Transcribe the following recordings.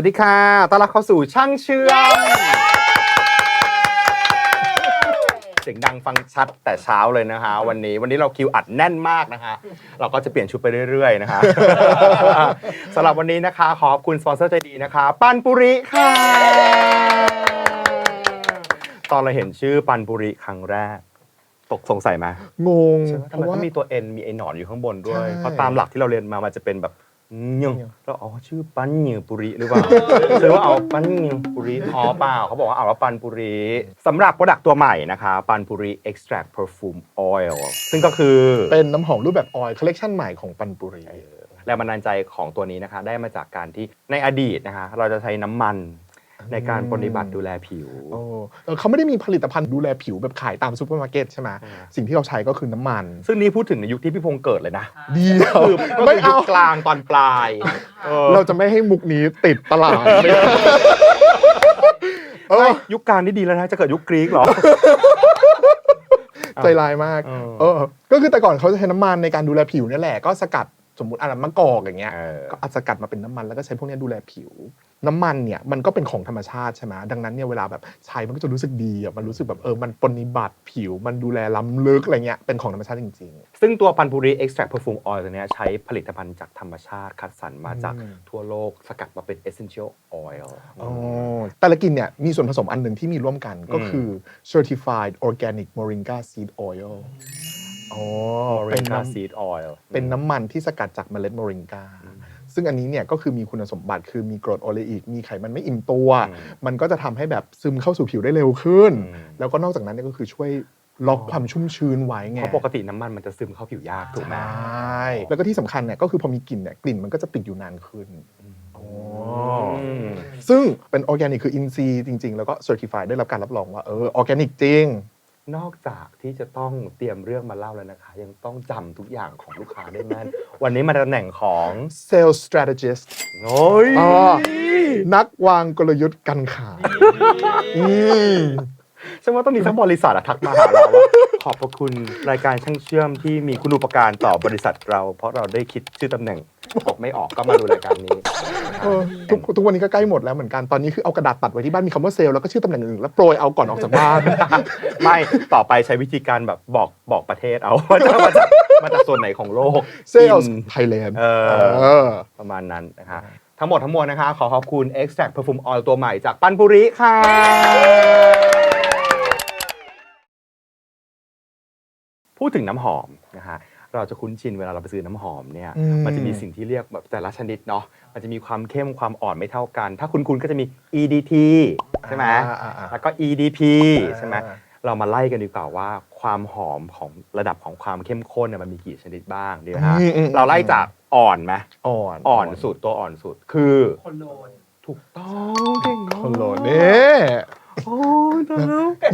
วัสดีค่ะ ต้อนรับเข้าสู่ช่างเชื่อมเสียงดังฟังชัดแต่เช้าเลยนะคะวันนี้วันนี้เราคิวอัดแน่นมากนะคะเราก็จะเปลี่ยนชุดไปเรื่อยๆนะคะสำหรับวันนี้นะคะ ขอบคุณสปอนเซอร์ใจดีนะคะ ปันปุริค่ะ ตอนเราเห็นชื่อปันปุริครั้งแรก ตกสงสัยไหมงงใช่ไหมเพทำไมราะว่าเขามีตัว N มีไอ้หนอนอยู่ข้างบนด้วยใช่เพราะตามหลักที่เราเรียนมามันจะเป็นแบบ เงี้ยเงี้ยแล้วอ๋อชื่อปันยือปุริหรือเปล่าคือว่าเอาปันยือปุริอ๋อเปล่าเขาบอกว่าเอาว่าปันปุริสำหรับโปรดักต์ตัวใหม่นะคะปันปุริ extract perfume oil ซึ่งก็คือเป็นน้ำหอมรูปแบบออยล์คอลเลกชันใหม่ของปันปุรีแรงบันดาลใจของตัวนี้นะคะ ได้มาจากการที่ในอดีตนะคะ เราจะใช้น้ำมัน ในการปฏิบัติดูแลผิว โอ้เออเขาไม่ได้มีผลิตภัณฑ์ดูแลผิวแบบขายตามซูเปอร์มาร์เก็ตใช่ไหมอืมสิ่งที่เขาใช้ก็คือน้ำมัน ซึ่งนี้พูดถึงในยุคที่พี่พงษ์เกิดเลยนะเดียวคือก็ไม่คือยุเอาคกลางตอนปลายออเราจะไม่ให้มุกนี้ติดตลาดไม่ได้เออยุคกลางนี่ดีแล้วนะจะเกิดยุคกรีกเหรอใจร้ายมากเออเออก็คือแต่ก่อนเขาจะใช้น้ำมันในการดูแลผิวนี่แหละก็สกัด สมมติอะไรมะกอกอย่างเงี้ยเออก็เอาสกัดมาเป็นน้ำมันแล้วก็ใช้พวกเนี้ยดูแลผิว น้ำมันเนี่ยมันก็เป็นของธรรมชาติใช่ไหมดังนั้นเนี่ยเวลาแบบใช้มันก็จะรู้สึกดีอะมันรู้สึกแบบเออมันปฏิบัติผิวมันดูแลล้ำลึกอะไรเงี้ยเป็นของธรรมชาติจริงซึ่งตัวปันปุรี extract perfume oil ตัวเนี้ยใช้ผลิตภัณฑ์จากธรรมชาติคัดสรรมาจากอืมทั่วโลกสกัดมาเป็น essential oil ๆอ๋อแต่ละกลินเนี่ยมีส่วนผสมอันหนึ่งที่มีร่วมกันก็คือ certified organic moringa seed oil อ๋อเป็น Moringa น้ำ seed oil เป็นน้ำมันที่สกัดจากเมล็ดโมริงกา ซึ่งอันนี้เนี่ยก็คือมีคุณสมบัติคือมีกรดโอเลอิก มีไขมันไม่อิ่มตัว อืม มันก็จะทำให้แบบซึมเข้าสู่ผิวได้เร็วขึ้น อืม แล้วก็นอกจากนั้นเนี่ยก็คือช่วยล็อกความชุ่มชื้นไว้ไงเพราะปกติน้ำมันมันจะซึมเข้าผิวยากถูกไหม ใช่แล้วก็ที่สำคัญเนี่ยก็คือพอมีกลิ่นเนี่ยกลิ่นมันก็จะติดอยู่นานขึ้น อืมซึ่งเป็นออร์แกนิกคืออินทรีย์จริง ๆ แล้วก็เซอร์ติฟายได้รับการรับรองว่าเออออร์แกนิกจริง นอกจากที่จะต้องเตรียมเรื่องมาเล่าแล้วนะคะ ยังต้องจำทุกอย่างของลูกค้าได้แม่น วันนี้มาตำแหน่งของ Sales strategist โอ้ยอ๋อนักวางกลยุทธ์การขายอืม ฉันว่าต้องมีสักบริษัทอะทักมาหาเราว่าขอบพระคุณรายการช่างเชื่อมที่มีคุณอุปการต่อบริษัทเรา เพราะเราได้คิดชื่อตำแหน่งบอกไม่ออกก็มาดูรายการนี้เออทุกทุกวันนี้ก็ใกล้หมดแล้วเหมือนกันตอนนี้คือเอากระดาษตัดไว้ที่บ้านมีคำว่าเซลล์แล้วก็ชื่อตำแหน่งอื่นแล้วโปรยเอาก่อนออกจากบ้าน ไม่ต่อไปใช้วิธีการแบบบอกบอกประเทศเอาว่าจะมาจากมาจากส่วนไหนของโลก Sales อิน Thailand เออเออประมาณนั้นนะคะทั้งหมดทั้งมวลนะคะ ขอขอบคุณ Extract Perfume Oil ตัวใหม่จากปันปุริค่ะ พูดถึงน้ำหอมนะฮะเราจะคุ้นชินเวลาเราไปซื้อน้ำหอมเนี่ยอืมมันจะมีสิ่งที่เรียกแบบแต่ละชนิดเนาะมันจะมีความเข้มความอ่อนไม่เท่ากัน ถ้าคุณคุณก็จะมี EDT ใช่ไหมอ่าอ่าอ่าแล้วก็ EDP ใช่ไหมอ่าเรามาไล่กันดีกว่าว่าความหอมของระดับของความเข้มข้นเนี่ยมันมีกี่ชนิดบ้างดีไหมฮะอืมอืมเราไล่จากอ่อนไหมอ่อนอ่อนสุดตัวอ่อนสุดคือคนโลนถูกต้องเก่งมากคนโหลดนี่โอ้ยตายแล้ว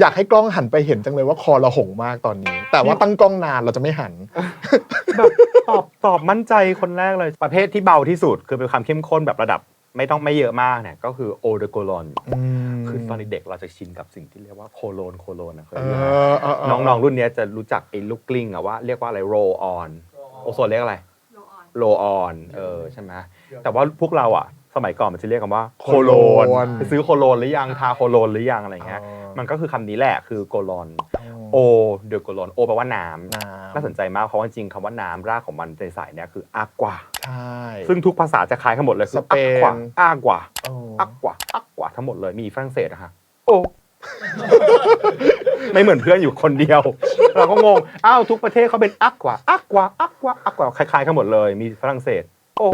อยากให้กล้องหันไปเห็นจังเลยว่าคอเราหงมากตอนนี้ แต่ว่าตั้งกล้องนานเราจะไม่หันแบบตอบตอบมั่นใจคนแรกเลย ประเภทที่เบาที่สุด คือเป็นความเข้มข้นแบบระดับไม่ต้องไม่เยอะมากเนี่ยก็คือโอเดโกลอนคือตอนเด็กๆเราจะชินกับสิ่งที่เรียกว่าโคโลนโคโลนนะเคยเอได้ยินไหมอเออเออน้องๆรุ่นเนี้ยจะรู้จักไอ้ลูกกลิ้งอะว่าเรียกว่าอะไรโรออนโอโซนเรียกอะไรโลออนโลออนเออใช่ไหมแต่ว่าพวกเราอะ สมัยก่อนมันจะเรียกกันว่าโคโลน ไปซื้อโคโลนหรือยังทาโคโลนหรือยังอะไรเงี้ยมันก็คือคำนี้แหละคือโกลอนโอเดโกลอนโอแปลว่าน้ำ น้น่าสนใจมากเพราะว่าจริงๆคำว่าน้ำรากของมันในสายเนี่ยคืออากวาำใช่ ซึ่งทุกภาษาจะคล้ายกันหมดเลยคือสเปนอากวาอากวาโอ้อากวาอากวาทั้งหมดเลยมีฝรั่งเศสอะฮะโอ้ไม่เหมือนเพื่อนอยู่คนเดียว เราก็งงอ้าวทุกประเทศเขาเป็นอากวาอากวาอากวาอากวาคล้ายๆกันหมดเลย มีฝรั่งเศส โอ้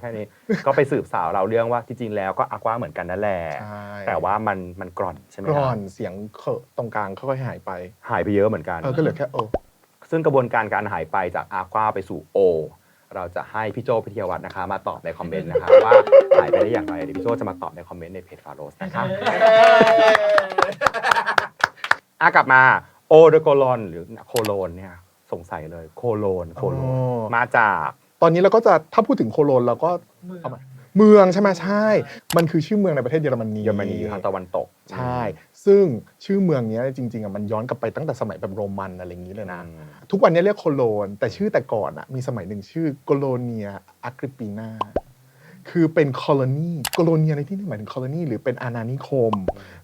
แค่นี้ก็ไปสืบสาวเราเรื่องว่าจริงๆแล้วก็อากวาเหมือนกันนั่นแหละใช่แต่ว่ามันมันกร่อนใช่ไหมกคร่อรับนเสียงเคอะตรงกลางค่อยๆหายไป หายไปเยอะเหมือนกันเออก็เหลือแค่เออซึ่งกระบวนการการหายไปจากอาควาไปสู่โอเราจะให้พี่โจพิทยาวัฒน์นะคะ มาตอบในคอมเมนต์นะคะว่าหายไปได้อย่างไรเดี๋ยวพี่โจจะมาตอบในคอมเมนต์ในเพจฟาโรสนะคะอากลับมาโอเดโกลอนหรือโคโลนเนี่ยสงสัยเลยโคโลนโคโลนอ๋อมาจากต อนนี้เราก็จะถ้าพูดถึงโคโลนเราก็เมืองเอาใหม่เมืองใช่ไหมใช่ มันคือชื่อเมืองในประเทศเยอรมนีเยอรมนีอยู่ทางตะวันตก ใช่ ซึ่งชื่อเมืองเนี้ยจริงๆอะมันย้อนกลับไปตั้งแต่สมัยแบบโรมันอะไรอย่างนี้เลยนะอืมทุกวันนี้เรียกโคโลน แต่ชื่อแต่ก่อนอะมีสมัยหนึ่งชื่อโกโลเนียอากริปีนาคือเป็น colony colony ในที่นี้หมายถึง colony หรือเป็นอาณานิคม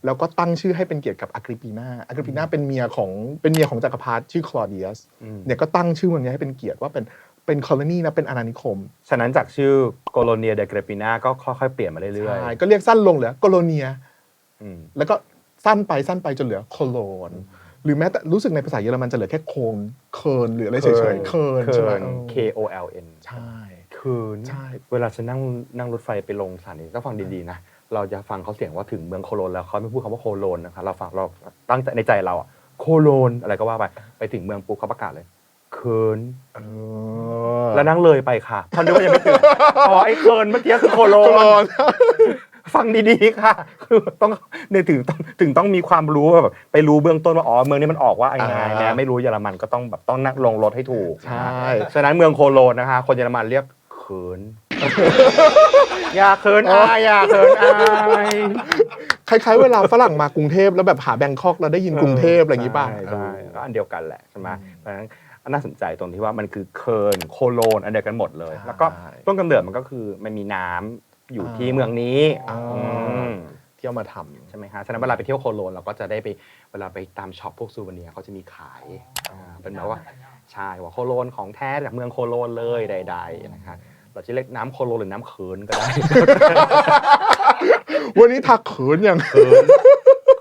แล้วก็ตั้งชื่อให้เป็นเกียรติกับอกริปีนาอกริปีนาเป็นเมียของเป็นเมียของจักรพรรดิชื่อคลอเดียสอืมเนี่ยก็ตั้งชื่อมันนี้ให้เป็นเกียรติว่าเป็น เป็น colony นะเป็นอาณานิคมฉะนั้นจากชื่อโกโลเนียเดเกรปินาก็ค่อยๆเปลี่ยนมาเรื่อยใช่ก็เรียกสั้นลงเหลือ colonia ๆอืม แล้วก็สั้นไปสั้นไปจนเหลือ cologne หรือแม้แต่รู้สึกในภาษาเยอรมันจะเหลือแค่โคนเคิร์นหรืออะไรเฉยๆเคิร์นเคิใช่ไหมร์นเออ K O L N ใช่เคิร์นใช่ เวลาฉันนั่งนั่งรถไฟไปลงสถานีต้องฟังดีๆนะ เราจะฟังเขาเสียงว่าถึงเมืองโคโลนแล้วเขาไม่พูดคำว่าโคโลนนะคะเราฟังเราตั้งใจในใจเราอะโคโลนอะไรก็ว่าไป ไปถึงเมืองปุ๊บเขาประกาศเลย เคิร์นเออแล้วนั่งเลยไปค่ะเพราะนึกว่ายังไม่ถึงอ๋อไอ้เคิร์นเมื่อกี้คือโคโลโคโลนนฟังดีๆค่ะ คือต้องเนี่ยถึงต้องถึงต้องมีความรู้ว่าแบบไปรู้เบื้องต้นว่าอ๋อเมืองนี้มันออกว่ายังไงอ่าแม้ไม่รู้เยอรมันก็ต้องแบบต้องนั่งลงรถให้ถูกใช่ฉะนั้นเมืองโคโลนนะคะ คนเยอรมันเรียกเขินอย่าเขินอายอย่าเขินอายคล้ายๆเวลาฝรั่งมากรุงเทพแล้วแบบหาแบงคอกแล้วได้ยินกรุงเทพอะไรอย่างนี้ป่ะใช่ใช่ก็อันเดียวกันแหละใช่ไหมเพราะฉะนั้น น่าสนใจตรงที่ว่ามันคือเคิร์นโคโลนอันเดียวกันหมดเลย แล้วก็ต้นกำเนิดมันก็คือมันมีน้ำอยู่ที่เมืองนี้อ่าอืมเที่ยวมาทำใช่ไหมฮะฉะนั้นเวลาไปเที่ยวโคโลนเราก็จะได้ไปเวลาไปตามช็อปพวกซูเวเนียร์เขาจะมีขายอ่าเป็นแบบว่าใช่ว่าโคโลนของแท้จากเมืองโคโลนเลยใดๆนะครับเราจะเรียกน้ำโคโลนหรือน้ำเขินก็ได้ วันนี้ทักเขินยังเขิน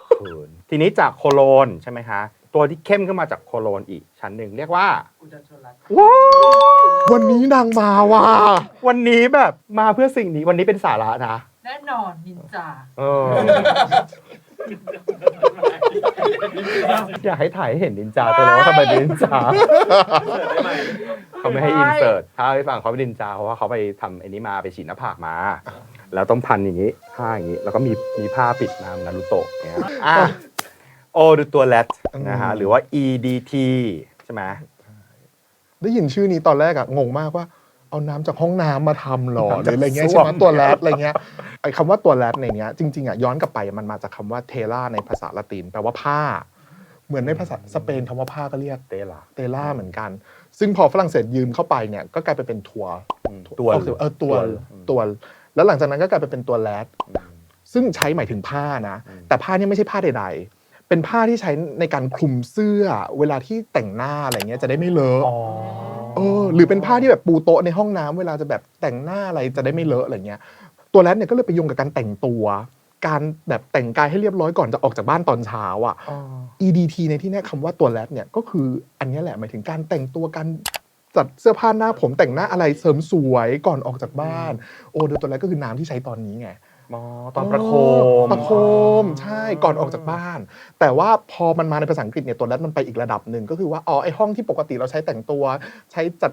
เขินทีนี้จากโคโลนใช่ไหมคะ ตัวที่เข้มขึ้นมาจากโคโลนอีกชั้นหนึ่งเรียกว่าว้าววันนี้นางมาว่ะวันนี้แบบมาเพื่อสิ่งนี้วันนี้เป็นสาระนะแน่นอนนินจาเอออยากให้ถ่ายให้เห็นนินจาตัวเลยว่าทำไมเป็นนินจาเขาไม่ให้อินเสิร์ตถ้าให้ฟังเขาเป็นนินจาเพราะว่าเขาไปทำไอ้นี้มาไปฉีดหน้าผากมา แล้วต้องพันอย่างนี้ผ้าอย่างนี้ แล้วก็มีมีผ้าปิดมาเหมือนนารูโตะเนี่ยอะ โอดูตัวแรดนะฮะหรือว่า EDT ใช่ไหมได้ยินชื่อนี้ตอนแรกอะงงมากว่าเอาน้ำจากห้องน้ำมาทำหรอหรืออะไรเงี้ยส้ใช่วมไหมตัวแรดอะไรเงี้ยไอ้คำว่าตัวแรดในเนี้ยจริงๆอะย้อนกลับไปมันมาจากคำว่าเทล่าในภาษาละตินแปลว่าผ้า เหมือนในภาษาสเปนคำว่าผ้าก็เรียกเตล่าเตล่าเหมือนกัน ซึ่งพอฝรั่งเศสยืมเข้าไปเนี่ยก็กลายไปเป็นทัวร์ตัวออกเสียงเออตัวอืมตัวแล้วหลังจากนั้นก็กลายไปเป็นตัวแรดอืมซึ่งใช้หมายถึงผ้านะอืมแต่ผ้าเนี่ยไม่ใช่ผ้าใดๆ เป็นผ้าที่ใช้ในการคลุมเสื้อเวลาที่แต่งหน้าอะไรเงี้ยจะได้ไม่เลอะอ๋อเออหรือเป็นผ้าที่แบบปูโต๊ะในห้องน้ำเวลาจะแบบแต่งหน้าอะไรจะได้ไม่เลอะอะไรเงี้ย ตัวแรดเนี่ยก็เลยไปโยงกับการแต่งตัว การแบบแต่งกายให้เรียบร้อยก่อนจะออกจากบ้านตอนเช้าอะอ๋อ EDT ในที่เนี้ยคำว่าตัวแรดเนี่ยก็คืออันเนี้ยแหละหมายถึงการแต่งตัวการจัดเสื้อผ้าหน้าผมแต่งหน้าอะไรเสริมสวยก่อนออกจากบ้าน โอ้โดยตัวแรกก็คือน้ำที่ใช้ตอนนี้ไงห มอตอนประโคมประโคมใช่ก่อนออกจากบ้าน แต่ว่าพอมันมาในภาษาอังกฤษเนี่ยตัวแรกมันไปอีกระดับหนึ่งก็คือว่าอ๋อไอห้องที่ปกติเราใช้แต่งตัวใช้จัด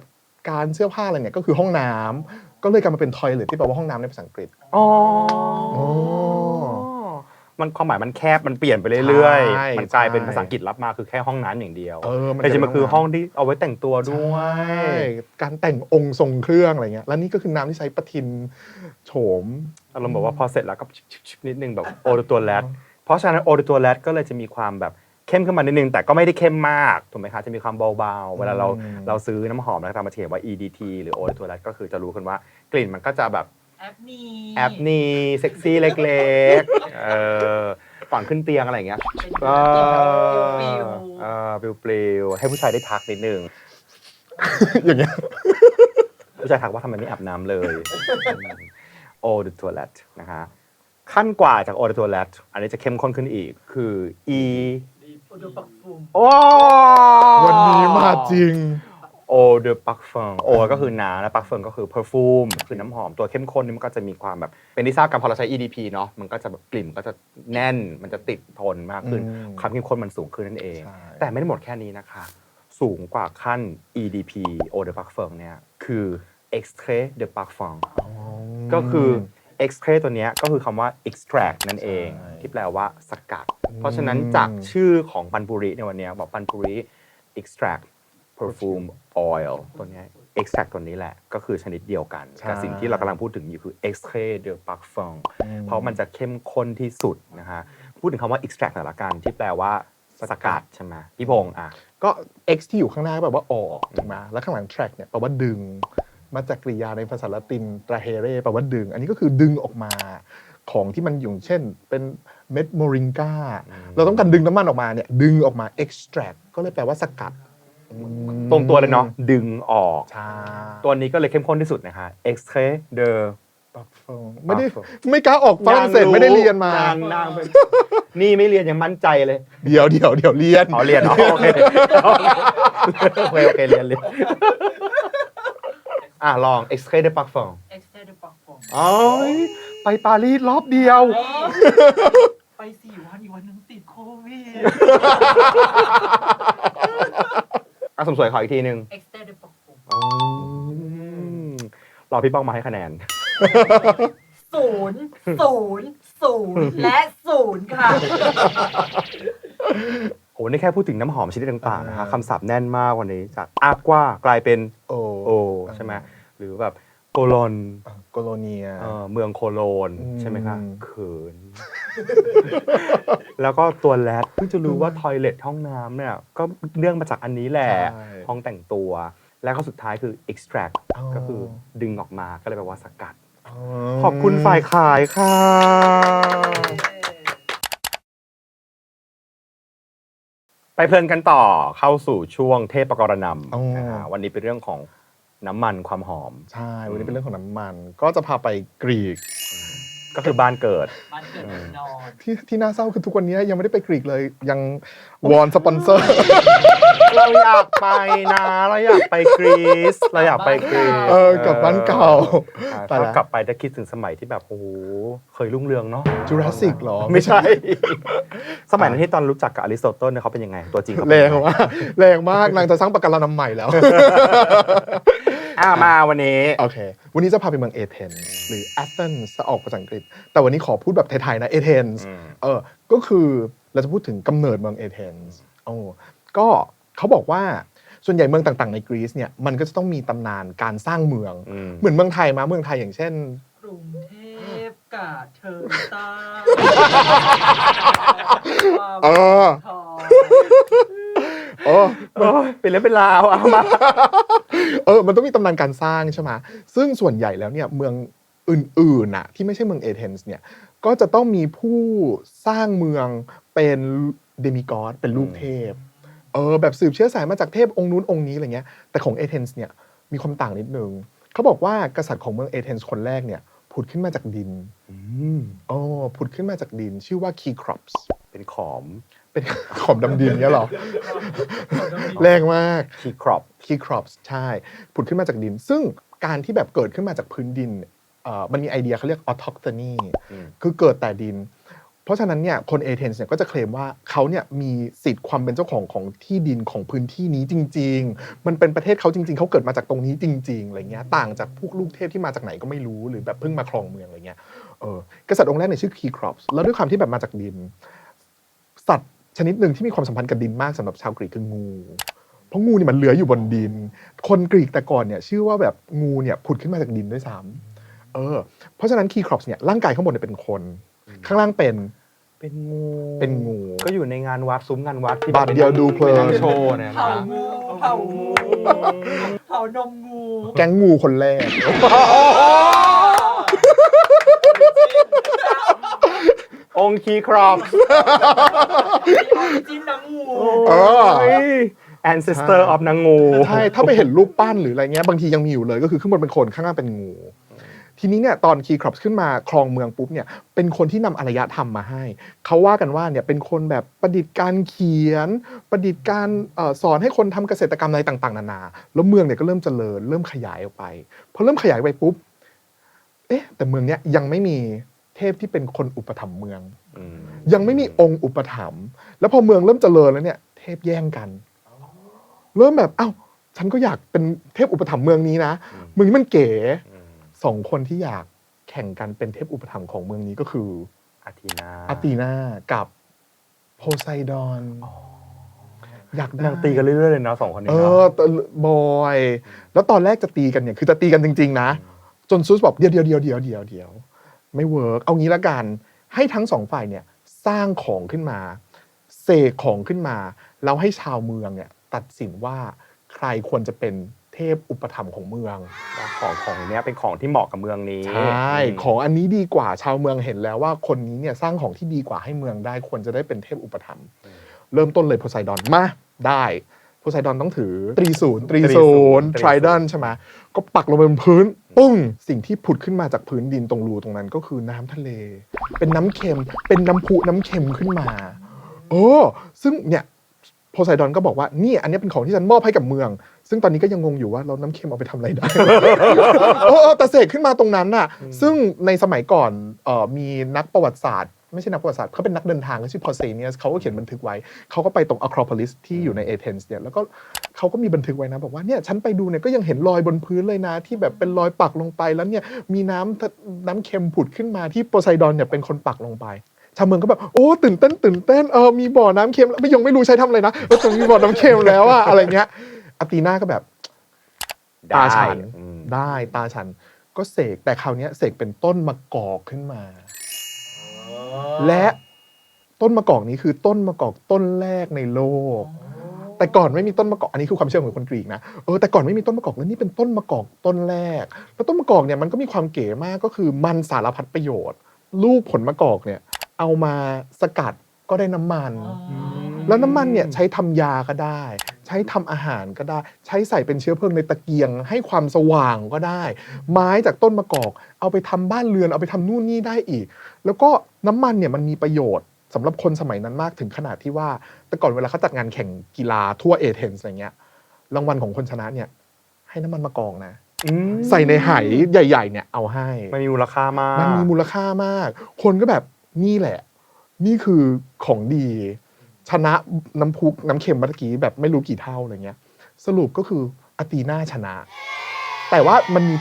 การเสื้อผ้าอะไรเนี่ยก็คือห้องน้ำก็เลยกลายมาเป็นทอยเลทที่แปลว่าห้องน้ำในภาษาอังกฤษอ๋ออ๋อมันความหมายมันแคบมันเปลี่ยนไปเรื่อยใช่ๆมันกลายเป็นใช่ภาษาอังกฤษรับมาคือแค่ห้องน้ำอย่างเดียวเออมันแต่จริงๆมันคือเป็นห้ห้อองงน้ำที่เอาไว้แต่งตัวด้วยใช่การแต่งองค์ทรงเครื่องอะไรเงี้ย แล้วนี่ก็คือน้ำที่ใช้ประทินโฉม อารมณ์แบบว่าพอเสร็จแล้วก็ชิบๆนิดนึงแบบโอดตัวแรดเพราะฉะนั้นโอดตัวแรดก็เลยจะมีความแบบเข้มขึ้นมานิดนึงแต่ก็ไม่ได้เข้มมากถูกไหมคะจะมีความเบาๆ เวลาเราอืมเราซื้อน้ำหอมแล้วตามมาเขียนว่า EDT หรือโอดตัวแรดก็คือจะรู้กันว่ากลิ่นมันก็จะแบบแอปนี้แอปนีเซ็กซี่เล็กๆเออก่อนขึ้นเตียงอะไรอย่างเงี้ยเป็นเอฟิวอเออปลิวๆให้ผู้ชายได้ทักนิดนึงอย่างเงี้ยผู้ชายทักว่าทำไมไม่อาบน้ำเลย โอเดตัวแลตนะฮะขั้นกว่าจากโอเดตัวแลตอันนี้จะเข้มข้นขึ้นอีกคือ E โอดูปักฟูมโอ้วันนี้มาจริง โอเดปักเฟิงโอก็คือน้ำและปักเฟิงก็คือ perfume คือน้ำหอมตัวเข้มข้นนี่มันก็จะมีความแบบเป็นที่ทราบกันพอเราใช้ EDP เนาะมันก็จะแบบกลิ่นก็จะแน่นมันจะติดทนมากขึ้น อืมความเข้มข้นมันสูงขึ้นนั่นเอง ใช่ แต่ไม่ได้หมดแค่นี้นะคะ สูงกว่าขั้น EDP Eau de Parfum เนี่ยคือ Extrait de Parfum ก็คือ extrait ตัวเนี้ยก็คือคำว่า extract นั่นเองใช่ที่แปลว่าสกัด เพราะฉะนั้นจากชื่อของปันปุริในวันเนี้ยบอกปันปุริ extract perfume oil ตัวเนี้ย extract ตัวนี้แหละ ก็คือชนิดเดียวกันใช่กับสิ่งที่เรากำลังพูดถึงอยู่คือ extrait de parfum อืมเพราะมันจะเข้มข้นที่สุดนะฮะพูดถึงคำว่า extract หน่อยละกันที่แปลว่าสกัดใช่ไหมพี่พงษ์อะก็ X ที่อยู่ข้างหน้าก็แปลว่าออกถูกไหมแล้วข้างหลัง track เนี่ยแปลว่าดึง มาจากกริยาในภาษาละตินตราเฮเรแปลว่าดึง อันนี้ก็คือดึงออกมาของที่มันอยู่เช่น เป็นเม็ดโมริงกาอืมเราต้องการดึงน้ำมันออกมาเนี่ยดึงออกมา extract ก็เลยแปลว่าสกัดอืมตรงตัวเลยเนาะดึงออก ใช่ ตัวนี้ก็เลยเข้มข้นที่สุดนะคะ extrait de ปักฟงไม่ได้ปักฟงไม่กล้าออกฝรั่งเศสไม่ได้เรียนมานางนางเป็นนี่ไม่เรียนยังมั่นใจเลย เดี๋ยวเดี๋ยวเดี๋ยวเรียนอ๋อเรียนอ๋อโอเคโอเคโอเคเรียนเรียน อะลอง extrait de parfum เอ็กซ์เตอร์เดปักฟงอ๋อไปปารีสรอบเดียว ไปสี่วันอีกวันหนึงติดโควิดอะสมสวยขออีกทีหนึ่งเอ็กซ์เตอร์เดปักฟงอืมรอพี่ป้องมาให้คะแนน ศูนย์ศูนย์ศูนย์และศูนย์ค่ะ โหนี่แค่พูดถึงน้ำหอมชนิดต่างๆนะคะอ่าคำศัพท์แน่นมากวันนี้จากอากว่ากลายเป็นโอ้โอ ใช่ไหมหรือแบบโกลอนโกโลเนีย เอ่อเมืองโคโลนอืม ใช่ไหมคะเขิน แล้วก็ตัวแรดเพิ่งจะรู้ว่าทอยเลทห้องน้ำเนี่ย ก็เนื่องมาจากอันนี้แหละใช่ห้องแต่งตัว แล้วก็สุดท้ายคือ extract อ๋อ ก็คือดึงออกมาก็เลยแปลว่าสกัด ขอบคุณฝ่ายขายค่ะ ไปเพลินกันต่อเข้าสู่ช่วงเทพประกรณอ๋อำนะฮะวันนี้เป็นเรื่องของ น้ำมันความหอม ใช่ วันนี้เป็นเรื่องของน้ำมัน ก็จะพาไปกรีก ก็คือบ้านเกิด บ้านเกิดเมืองนอน ที่ที่น่าเศร้าคือทุกวันนี้ยังไม่ได้ไปกรีกเลย ยังวอนสปอนเซอร์ เราอยากไปนะเราอยากไปกรีซเราอยากไปกรีซเออกลับบ้านเก่าอ่าไปละถ้ากลับไปได้คิดถึงสมัยที่แบบโอ้โหเคยรุ่งเรืองเนาะจูราสสิกหรอ ไม่ใช่ สมัยนั้นที่ตอนรู้จักกับอริสโตเติลเนี่ยเขาเป็นยังไงตัวจริงเขาแรเป็นงยังไงมากแรงมากนางจะสร้างปะการังใหม่แล้ว อ่ามาวันนี้ โอเค วันนี้จะพาไปเมืองเอเธนส์หรือแอธนส์จะออกภาษาอังกฤษ แต่วันนี้ขอพูดแบบไทยๆนะเอเธนส์อืมเออก็คือเราจะพูดถึงกำเนิดเมืองเอเธนส์โอ้ก็เขาบอกว่าส่วนใหญ่เมืองต่างๆ ในกรีซเนี่ยมันก็จะต้องมีตำนานการสร้างเมืองอืมเหมือนเมืองไทยมาเมืองไทยอย่างเช่นกรุงเทพกาเทอร์ตาเออ ทองเออโอ้ยเป็นเรื่องเป็นราวเอามา เออ มันต้องมีตำนานการสร้างใช่ไหมซึ่งส่วนใหญ่แล้วเนี่ยเมืองอื่นๆน่ะที่ไม่ใช่เมืองเอเธนส์เนี่ยก็จะต้องมีผู้สร้างเมืองเป็นเดมิกอสเป็นลูกเทพเออแบบสืบเชื้อสายมาจากเทพองค์นู้นองค์นี้อะไรเงี้ยแต่ของเอเธนส์เนี่ยมีความต่างนิดนึงเขาบอกว่ากษัตริย์ของเมืองเอเธนส์คนแรกเนี่ยผุดขึ้นมาจากดินอืมอ๋อผุดขึ้นมาจากดิน ชื่อว่าคีครอปส์เป็นขอม เป็นขอมดำดินเนี่ยเหรอ แรงมากคีครอปคีครอปส์ใช่ ผุดขึ้นมาจากดิน ซึ่งการที่แบบเกิดขึ้นมาจากพื้นดินเนี่ยเอ่อมันมีไอเดียเขาเรียก autochthony อืมคือเกิดแต่ดิน เพราะฉะนั้นเนี่ยคนเอเธนส์เนี่ยก็จะเคลมว่าเขาเนี่ยมีสิทธิ์ความเป็นเจ้าของของที่ดินของพื้นที่นี้จริง ๆ มันเป็นประเทศเขาจริง ๆเขาเกิดมาจากตรงนี้จริงๆอะไรเงี้ยต่างจากพวกลูกเทพที่มาจากไหนก็ไม่รู้หรือแบบเพิ่งมาครองเมืองอะไรเงี้ยเออกษัตริย์องค์แรกเนี่ยชื่อคีครอปส์แล้วด้วยความที่แบบมาจากดิน สัตว์ ชนิดหนึ่งที่มีความสัมพันธ์กับดินมากสำหรับชาวกรีกคืองู เพราะงูเนี่ยมันเลื้อยอยู่บนดิน คนกรีกแต่ก่อนเนี่ยชื่อว่าแบบงูเนี่ยผุดขึ้นมาจากดินด้วยซ้ำเออ เพราะฉะนั้นคีครอปส์เนี่ยร่างกายข้างบนเนี่ยเป็นคน ข้างล่างเป็นเป็นงูเป็นงู ก็อยู่ในงานวัดซุ้มงานวัดที่บาทเดียวดูเพลินไปงโชว์เนี่ยเผานะงูเผางูเผานมงู แก๊งงูคนแรกองค์คีครอป จิ้นนังงูเออ ancestor of นางงู ใช่ ถ้าไปเห็นรูปปั้นหรืออะไรเงี้ย บางทียังมีอยู่เลย ก็คือข้างบนเป็นคนข้างล่างเป็นงู ทีนี้เนี่ยตอนคีครอปขึ้นมาครองเมืองปุ๊บเนี่ย เป็นคนที่นำอารยธรรมมาให้ เขาว่ากันว่าเนี่ยเป็นคนแบบประดิษฐ์การเขียน ประดิษฐ์การเอ่อสอนให้คนทำเกษตรกรรมอะไรต่างๆ นานา แล้วเมืองเนี่ยก็เริ่มเจริญ เริ่มขยายออกไป พอเริ่มขยายไปปุ๊บ เอ๊ะแต่เมืองเนี้ยยังไม่มีเทพที่เป็นคนอุปถัมภ์เมืองอืม ยังไม่มีองค์อุปถัมภ์แล้วพอเมืองเริ่มเจริญแล้วเนี่ย เทพแย่งกัน เริ่มแบบเอ้าฉันก็อยากเป็นเทพอุปถัมภ์เมืองนี้นะอืมเมืองนี้มันเก๋อืมสองคนที่อยากแข่งกันเป็นเทพอุปถัมภ์ของเมืองนี้ก็คืออาทีนาอาตีนากับโพไซดอนอ๋ออยากได้นางตีกันเรื่อยๆเลยเนาะสองคนนี้เอเนาะอตะบอย แล้วตอนแรกจะตีกันเนี่ยคือจะตีกันจริง ๆ นะ จนซูสบอกเดี๋ยวเดี๋ยวเดี๋ยวเดี๋ยวเดี๋ยวเดี๋ยวไม่เวิร์กเอางี้ละกัน ให้ทั้งสองฝ่ายเนี่ยสร้างของขึ้นมา เสกของขึ้นมา แล้วให้ชาวเมืองเนี่ยตัดสินว่าใครควรจะเป็นเทเทพอุปถัมภ์ของเมือง ของของเนี้ยเป็นของที่เหมาะกับเมืองนี้ใช่ของอันนี้ดีกว่าชาวเมืองเห็นแล้วว่าคนนี้เนี่ยสร้างของที่ดีกว่าให้เมืองได้ควรจะได้เป็นเทพอุปถัมภ์เริ่มต้นเลยโพไซดอนมาได้โพ ไซดอนต้องถือตรีศูนย์ตรีศูนย์ทริดอนใช่ไหมก็ปักลงไปบนพื้นปึ้งสิ่งที่ผุดขึ้นมาจากพื้นดินตรงรูตรงนั้นก็คือน้ำทะเล เป็นน้ำเค็ม เป็นน้ำพุน้ำเค็มขึ้นมาโอ้ซึ่งเนี่ยโพไซดอนก็บอกว่านี่อันนี้เป็นของที่ฉันมอบให้กับเมือง ซึ่งตอนนี้ก็ยังงงอยู่ว่าเราน้ำเค็มเอาไปทำอะไรได้เออเออแต่เสกขึ้นมาตรงนั้นน่ะ ซึ่งในสมัยก่อนเอ่อมีนักประวัติศาสตร์ ไม่ใช่นักประวัติศาสตร์เขาเป็นนักเดินทางชื่อพอเซเนียสเขาก็เขียนบันทึกไว้ เขาก็ไปตรงอะครอพอลิสที่อยู่ในเอเธนส์เนี่ยแล้วก็เขาก็มีบันทึกไว้นะบอกว่าเนี่ยฉันไปดูเนี่ยก็ยังเห็นรอยบนพื้นเลยนะ ที่แบบเป็นรอยปักลงไปแล้วเนี่ยมีน้ำน้ำเค็มผุดขึ้นมาที่โพไซดอนเนี่ยเป็นคนปักลงไปชาวเมืองก็แบบโอ้ตื่นเต้นตื่นเต้นเออมีบ่อน้ำเค็มแล้วไม่ยังไม่รู้ใช้ทำอะไรนะเออแต่มีบ่อน้ำเค็มแล้วอะอะไรเงี้ยอาตีน่าก็แบบตาฉันอืมได้ตาฉันก็เสกแต่คราวเนี้ยเสกเป็นต้นมะกอกขึ้นมา และต้นมะกอกนี้คือต้นมะกอกต้นแรกในโลก แต่ก่อนไม่มีต้นมะกอกอันนี้คือความเชื่อของคนกรีกนะเออแต่ก่อนไม่มีต้นมะกอกแล้วนี่เป็นต้นมะกอกต้นแรก แล้วต้นมะกอกเนี่ยมันก็มีความเก๋มากก็คือมันสารพัดประโยชน์ ลูกผลมะกอกเนี่ยเอามาสกัดก็ได้น้ำมัน แล้วน้ำมันเนี่ยใช้ทำยาก็ได้ ใช้ทำอาหารก็ได้ ใช้ใส่เป็นเชื้อเพลิงในตะเกียง ให้ความสว่างก็ได้ ไม้จากต้นมะกอก เอาไปทำบ้านเรือนเอาไปทำนู่นนี่ได้อีก แล้วก็น้ำมันเนี่ยมันมีประโยชน์สำหรับคนสมัยนั้นมากถึงขนาดที่ว่าแต่ก่อนเวลาเขาจัดงานแข่งกีฬาทั่วเอเธนส์อะไรเงี้ยรางวัลของคนชนะเนี่ยให้น้ำมันมะกอกนะอืมใส่ในไหใหญ่ ๆ เนี่ยเอาให้มันมีมูลค่ามากมันมีมูลค่ามาก คนก็แบบนี่แหละ นี่คือของดี ชนะน้ำพุน้ำเค็มเมื่อกี้แบบไม่รู้กี่เท่าอะไรเงี้ย สรุปก็คืออาตีน่าชนะ แต่ว่ามันมี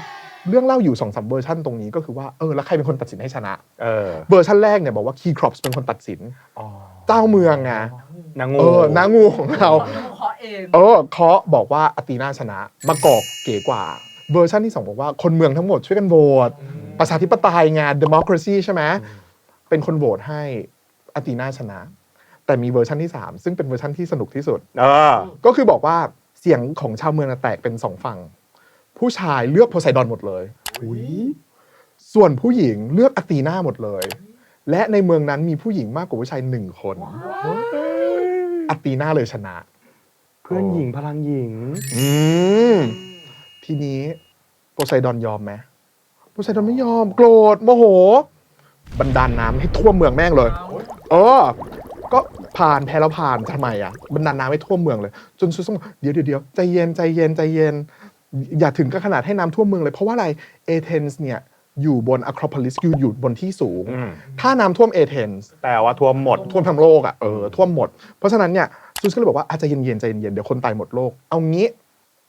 เรื่องเล่าอยู่สองสามเวอร์ชันตรงนี้ก็คือว่าเออแล้วใครเป็นคนตัดสินให้ชนะเออเวอร์ชันแรกเนี่ยบอกว่าคีย์ครอปเป็นคนตัดสินอ๋อเจ้าเมืองไงนางงูเออนางูของเราเราขอเองเออเคาะบอกว่าอาตีน่าชนะมากอกเก๋กว่าเวอร์ชันที่สองบอกว่าคนเมืองทั้งหมดช่วยกันโหวตประชาธิปไตยไง democracy ใช่ไหมเป็นคนโหวตให้อาตีน่าชนะ แต่มีเวอร์ชันที่3ซึ่งเป็นเวอร์ชันที่สนุกที่สุดเออก็คือบอกว่าเสียงของชาวเมืองน่ะแตกเป็นสองฝั่ง ผู้ชายเลือกโพไซดอนหมดเลย ส่วนผู้หญิงเลือกอาตีน่าหมดเลย และในเมืองนั้นมีผู้หญิงมากกว่าผู้ชายหนึ่งคนอาตีน่าเลยชนะ เพื่อนหญิงพลังหญิง อืมทีนี้โพไซดอนยอมไหมโพไซดอนไม่ยอมโกรธโมโห บันดาลน้ำให้ท่วมเมืองแม่งเลย เออ ก็ผ่านแพ้แล้วผ่านทำไมอะบันดาลน้ำให้ท่วมเมืองเลย จนสุดสงเดี๋ยวเดี๋ยวเดี๋ยวใจเย็นใจเย็นใจเย็น อย่าถึงกับขนาดให้น้ำท่วมเมืองเลย เพราะว่าอะไรเอเธนส์เนี่ยอยู่บนอะครอพอลิสอยู่อยู่บนที่สูง อืม ถ้าน้ำท่วมเอเธนส์ แต่ว่าทัวร์หมด ท่วมทั้งโลกอะเออท่วมหมด เพราะฉะนั้นเนี่ยซูสก็เลยบอกว่าอาจจะเย็นๆใจเย็นๆเดี๋ยวคนตายหมดโลก เอางี้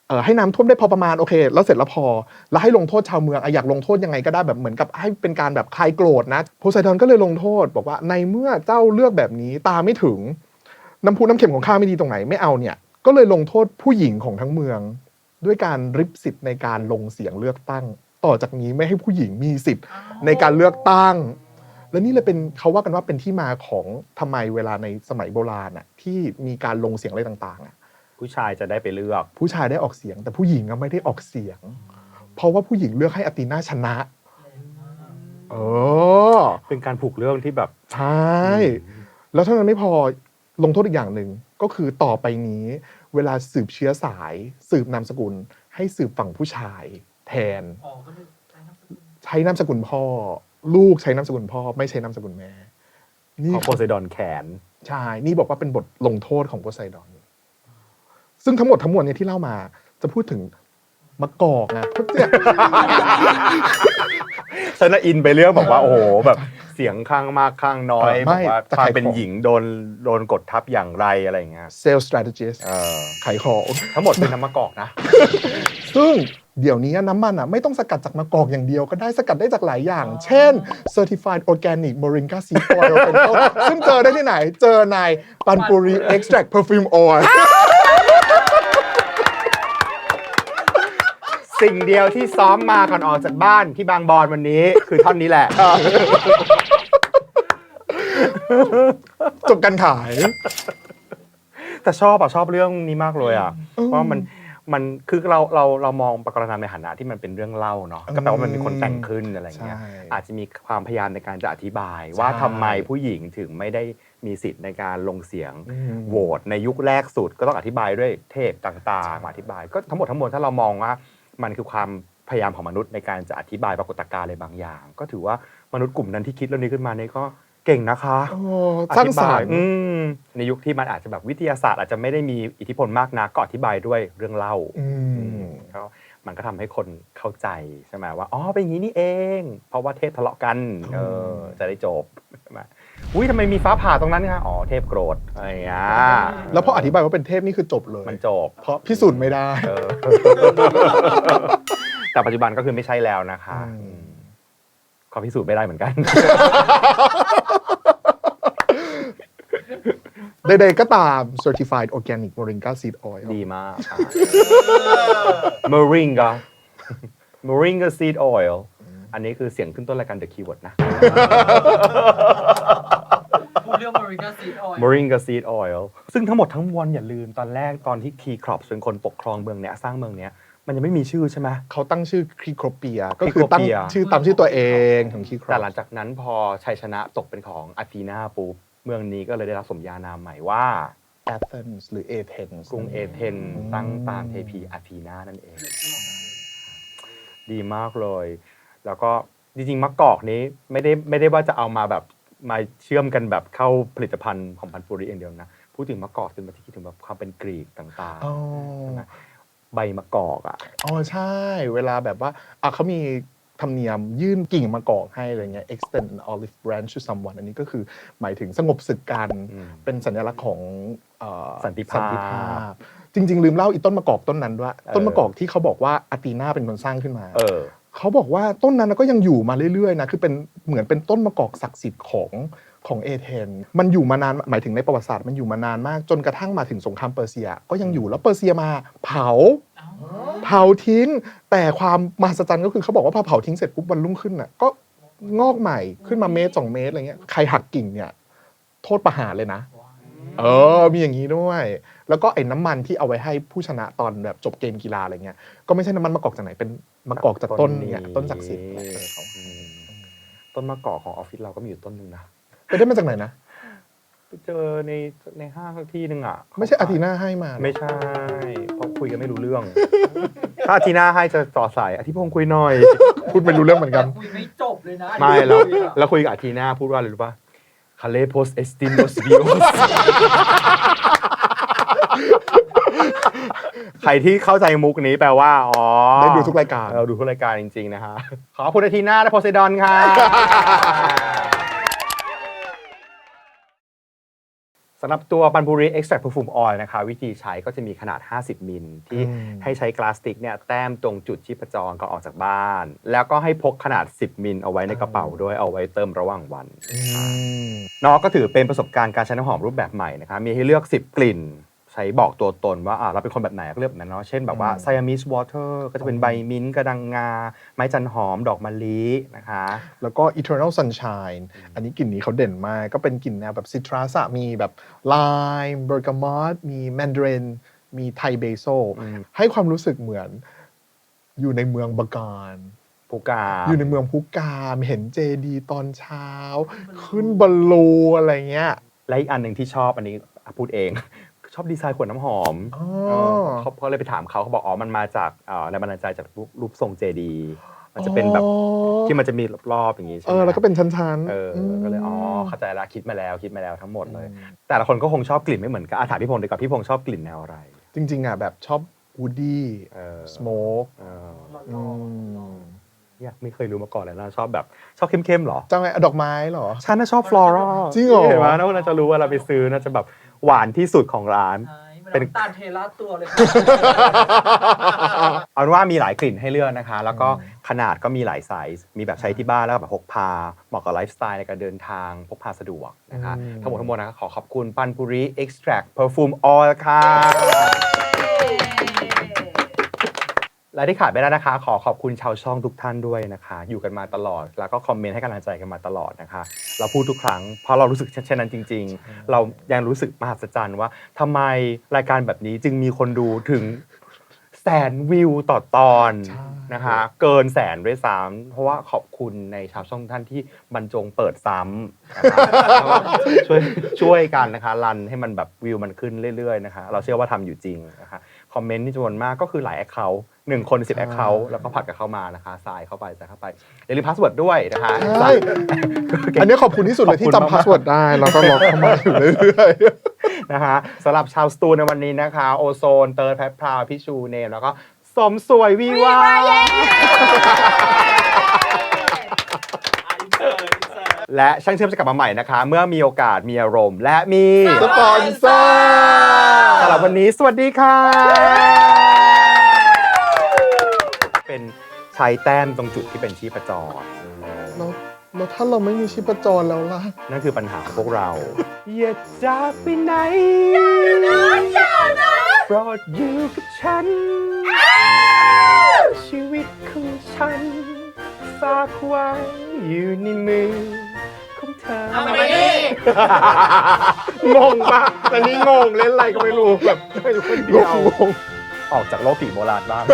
เออให้น้ำท่วมได้พอประมาณโอเค แล้วเสร็จแล้วพอ แล้วให้ลงโทษชาวเมืองอะอยากลงโทษยังไงก็ได้แบบเหมือนกับให้เป็นการแบบคลายโกรธนะโพไซดอนก็เลยลงโทษ บอกว่าในเมื่อเจ้าเลือกแบบนี้ตาไม่ถึง น้ำพุน้ำเค็มของข้าไม่ดีตรงไหนไม่เอาเนี่ย ก็เลยลงโทษผู้หญิงของทั้งเมือง ด้วยการริบสิทธิ์ในการลงเสียงเลือกตั้ง ต่อจากนี้ไม่ให้ผู้หญิงมีสิทธิ์ในการเลือกตั้ง และนี่เลยเป็นเขาว่ากันว่าเป็นที่มาของทำไมเวลาในสมัยโบราณอะที่มีการลงเสียงอะไรต่างๆอะผู้ชายจะได้ไปเลือก ผู้ชายได้ออกเสียง แต่ผู้หญิงอะไม่ได้ออกเสียง เพราะว่าผู้หญิงเลือกให้อาตีน่าชนะเออเป็นการผูกเรื่องที่แบบใช่แล้วเท่านั้นไม่พอลงโทษอีกอย่างหนึ่งก็คือต่อไปนี้ เวลาสืบเชื้อสาย สืบนามสกุล ให้สืบฝั่งผู้ชาย แทน อ๋อก็เลยใช้น้ำสกุลใช้นามสกุลพ่อ ลูกใช้นามสกุลพ่อ ไม่ใช้นามสกุลแม่ นี่ของโพไซดอนแขน ใช่นี่บอกว่าเป็นบทลงโทษของโพไซดอน ซึ่งทั้งหมดทั้งมวลเนี่ยที่เล่ามา จะพูดถึงมะกอกนะเพราะเนี่ยฉันน่ะอินไปเรื่องแบบว่า โอ้โหแบบ เสียงข้างมากข้างน้อยเออไม่แบบว่าแต่ความขายเป็นของหญิงโดนโดนกดทับอย่างไรอะไรอย่างเงี้ย sales strategist เออขายของ ทั้งหมดเป็นน้ำมะกอกนะ ซึ่งเดี๋ยวนี้น้ำมันอะไม่ต้องสกัดจากมะกอกอย่างเดียวก็ได้สกัดได้จากหลายอย่าง เช่น certified organic moringa seed oil เป็นต้นซึ่งเจอได้ที่ไหน เจอในปันปุรี extract perfume oil สิ่งเดียวที่ซ้อมมาก่อนออกจากบ้านที่บางบอนวันนี้ คือท่อนนี้แหละ จบการขาย แต่ชอบอะชอบเรื่องนี้มากเลยอะอืมเพราะมันมันคือเราเราเรามองปรากฏนามในฐานะที่มันเป็นเรื่องเล่าเนาะอืมก็แปลว่ามันมีคนแต่งขึ้นอะไรเงี้ย ใช่อาจจะมีความพยายามในการจะอธิบาย ว่าใช่ทำไมผู้หญิงถึงไม่ได้มีสิทธิ์ในการลงเสียงอืมโหวตในยุคแรกสุดก็ต้องอธิบายด้วยเทพต่างๆมาอธิบาย ก็ทั้งหมดทั้งมวลถ้าเรามองว่า มันคือความพยายามของมนุษย์ในการจะอธิบายปรากฏการณ์อะไรบางอย่าง ก็ถือว่ามนุษย์กลุ่มนั้นที่คิดเรื่องนี้ขึ้นมาเนี่ยก็ เก่งนะคะโอ้สร้างสรรอธิบยค์อืมในยุคที่มันอาจจะแบบวิทยาศาสตร์อาจจะไม่ได้มีอิทธิพลมากนักก็อธิบายด้วยเรื่องเล่าอืมก็มันก็ทำให้คนเข้าใจใช่ไหมว่าอ๋อเป็นอย่างนี้นี่เอง เพราะว่าเทพทะเลาะกันเออจะได้จบใช่ไหมอุ้ยทำไมมีฟ้าผ่าตรงนั้นคะอ๋อเทพโกรธอะไรอย่างเงี้ยแล้วพออธิบายว่าเป็นเทพนี่คือจบเลย มันจบ เพราะพิสูจน์ไม่ได้เออแต่ปัจจุบันก็คือไม่ใช่แล้วนะคะอืมอืมก็พิสูจน์ไม่ได้เหมือนกัน ใดๆก็ตาม certified organic moringa seed oil ดีมากค่ะ moringa moringa seed oil อันนี้คือเสียงขึ้นต้นรายการ The Keyword นะ พูดเรื่องมาริกาซีดออย moringa seed oil ซึ่งทั้งหมดทั้งมวลอย่าลืมตอนแรกตอนที่ Key Crops เป็นคนปกครองเมืองเนี้ยสร้างเมืองเนี้ยมันยังไม่มีชื่อใช่ไหม เขาตั้งชื่อครีโครเปีย ก็คือตั้ง Crycopia ชื่อตามชื่อตัวเองของครีโครแต่หลังจากนั้นพอชัยชนะตกเป็นของอาธีนาปุ๊บ เมืองนี้ก็เลยได้รับสมญานามใหม่ว่าแอธเ n นส์หรือเอเธนส์กรุงเอเธนตั้งตามเทพีอาธีนานั่นเอง ดีมากเลย แล้วก็จริงๆมะกอกนี้ไม่ได้ไม่ได้ว่าจะเอามาแบบมาเชื่อมกันแบบเข้าผลิตภัณฑ์ของพันธุ์ปุริเองเดียวนะพูดถึงมะกอกจนมาที่คิดถึงแบบความเป็นกรีกต่างอ๋อๆใบมะกอกอะ อ๋อใช่ เวลาแบบว่าอะเขามี ธรรมเนียมยื่นกิ่งมะกอกให้อะไรเงี้ย extend an olive branch to someone อันนี้ก็คือหมายถึงสงบศึกกันอืมเป็นสัญลักษณ์ของเอ่อสันติภาพพจริง ๆ ลืมเล่าอีต้นมะกอกต้นนั้นด้วยเออต้นมะกอกที่เขาบอกว่าอาตีนาเป็นคนสร้างขึ้นมาเออเขาบอกว่าต้นนั้นก็ยังอยู่มาเรื่อยๆนะคือเป็นเหมือนเป็นต้นมะกอกศักดิ์สิทธิ์ของ ของเอเธนมันอยู่มานานหมายถึงในประวัติศาสตร์มันอยู่มานานมากจนกระทั่งมาถึงสงครามเปอร์เซีย ก็ยังอยู่แล้วเปอร์เซียมาเผา เผาทิ้ง แต่ความมหัศจรรย์ก็คือเขาบอกว่าพอเผาทิ้งเสร็จปุ๊บวันรุ่งขึ้นน่ะก็งอกใหม่ขึ้นมาเมตรสองเมตรอะไรเงี้ยใครหักกิ่งเนี่ยโทษประหารเลยนะ เออ มีอย่างนี้ด้วย แล้วก็ไอ้น้ำมันที่เอาไว้ให้ผู้ชนะตอนแบบจบเกมกีฬาอะไรเงี้ย ก็ไม่ใช่น้ำมันมะกอกจากไหนเป็นมะกอกจากต้นเนี่ยต้นศักดิ์สิทธิ์อืมต้นมะกอกของออฟฟิศเราก็มีอยู่ต้นหนึ่งนะ ไปได้มาจากไหนนะ ไปเจอในในห้างสักที่หนึ่งอะไม่ใช่อาทีน่าให้มาไม่ใช่เพราะคุยกันไม่รู้เรื่อง ถ้าอาทีหน้าให้จะต่อสายอาทิพงศ์คุยหน่อย พูดไม่รู้เรื่องเหมือนกัน คุยไม่จบเลยนะไม่แล้วแล้วคุยกับอาทีหน้าพูดว่าอะไรรู้ป่ะคาเลโพสเอสตินโอสบิโอสใครที่เข้าใจมุกนี้แปลว่า อ๋อได้ดูทุกรายการ เราดูทุกรายการจริง ๆ นะฮะ ขอบคุณอาทีหน้าและโพไซดอนค่ะ สำหรับตัวปันปุรี extract perfume oil นะคะวิธีใช้ก็จะมีขนาด 50 มิลที่อืมให้ใช้กลาสติกเนี่ยแต้มตรงจุดชีพจรก่อนออกจากบ้าน แล้วก็ให้พกขนาด 10 มิลเอาไว้ในกระเป๋าด้วยเอาไว้เติมระหว่างวันอืมน้องก็ถือเป็นประสบการณ์การใช้น้ำหอมรูปแบบใหม่นะคะมีให้เลือก 10 กลิ่น ใช้บอกตัวตนว่าอ่าเราเป็นคนแบบไหนก็เลือกแบบนั้นเนาะเช่นแบบว่าอืมไซ a ามิสวอเตอร์ก็จะเป็นใบมิ้นท์กระดังงา ไม้จันหอมดอกมะลินะคะ แล้วก็ Eternal Sunshine อันนี้กลิ่นนี้เขาเด่นมาก ก็เป็นกลิ่นแนวแบบซิตรัสอะมีแบบไลม์เบอร์กามอตมีแมนดารินมีไทเบโซอืมให้ความรู้สึกเหมือนอยู่ในเมืองบากานผู้กาอยู่ในเมืองพุกามเห็นเจดีตอนเช้า ขึ้นบอลลูอะไรเงี้ยและอีกอันหนึ่งที่ชอบอันนี้พูดเอง ชอบดีไซน์ขวดน้ำหอมอ๋อ เออเขาเขาเลยไปถามเขาเขาบอกอ๋อมันมาจากเอ่อแรงบันดาลใจจากรูปรูปทรงเจดี มันจะเป็นแบบอ๋อที่มันจะมีรอบๆอย่างนี้ใช่เอไหมอแล้วก็เป็นชั้นๆเอออมก็เลยอ๋อเข้าใจละคิดมาแล้วคิดมาแล้วทั้งหมดเลยอืมแต่ละคนก็คงชอบกลิ่นไม่เหมือนกันอาถามพี่พงศ์ดีกว่าพี่พงศ์ชอบกลิ่นแนวอะไรจริงๆอะแบบชอบวูดดี้เออสโมกเอออืมเนี่ยไม่เคยรู้มาก่อนเลยนะชอบแบบชอบเข้มๆเหรอ จังไงดอกไม้เหรอ ฉันน่ะชอบฟลอรัลจริงเหรอ เห็นไหมน่าน่าจะรู้ว่าเราไปซื้อน่าจะแบบ หวานที่สุดของร้านใช่มันเป็นน้ำตาลเทราตัวเลย เอาเป็นว่ามีหลายกลิ่นให้เลือกนะคะ แล้วก็ขนาดก็มีหลายไซส์ มีแบบใช้ที่บ้านแล้วก็แบบพกพา เหมาะกับไลฟ์สไตล์ในการเดินทางพกพาสะดวกนะคะอืมทั้งหมดทั้งมวลนะคะขอขอบคุณปันปุรี extract perfume oil ค่ะ และที่ขาดไม่ได้นะคะ ขอขอบคุณชาวช่องทุกท่านด้วยนะคะ อยู่กันมาตลอด แล้วก็คอมเมนต์ให้กำลังใจกันมาตลอดนะคะ เราพูดทุกครั้งเพราะเรารู้สึกเช่นนั้นจริง ๆ เรายังรู้สึกมหัศจรรย์ว่าทำไมรายการแบบนี้จึงมีคนดูถึงแสนวิวต่อตอนใช่นะคะ เกินแสนด้วยซ้ำเพราะว่าขอบคุณในชาวช่องท่านที่บรรจงเปิดซ้ำนะคะแล้วก็ช่วยช่วยกันนะคะรันให้มันแบบวิวมันขึ้นเรื่อยๆนะคะ เราเชื่อว่าทำอยู่จริงนะคะ คอมเมนต์ที่จำนวนมากก็คือหลายแอคเคาท์หนึ่งคนสิบแอคเคาท์แล้วก็ผัดกันเข้ามานะคะสายเข้าไปใส่เข้าไปอย่าลืมพาสเวิร์ดด้วยนะคะใช่อันนี้ขอบคุณที่สุดเลยที่ขอบคุณมากจำพาสเวิร์ดได้แล้วก็ล็อกเข้ามาอยู่เรื่อยๆนะคะสำหรับชาวสตูในวันนี้นะคะ โอโซนเติร์ดแพทพราวพี่ชูเนมแล้วก็สมสวยวีวาและช่างเชื่อมจะกลับมาใหม่นะคะ เมื่อมีโอกาสมีอารมณ์ และมีสปอนเซอร์สำหรับวันนี้สวัสดีค่ะ เป็นใช้แต้มตรงจุดที่เป็นชีพจร แล้วแล้วถ้าเราไม่มีชีพจรแล้วล่ะ นั่นคือปัญหาของพวกเรา อย่าจากไปไหนโปรดอยู่กับฉัน ชีวิตของฉัน ฝากไว้อยู่ในมือของเธอ เอามาดิ งงปะอันนี้งงเล่นอะไรก็ไม่รู้แบบไม่รู้คนเดียวงงออกจากโลกผีโบราณบ้าง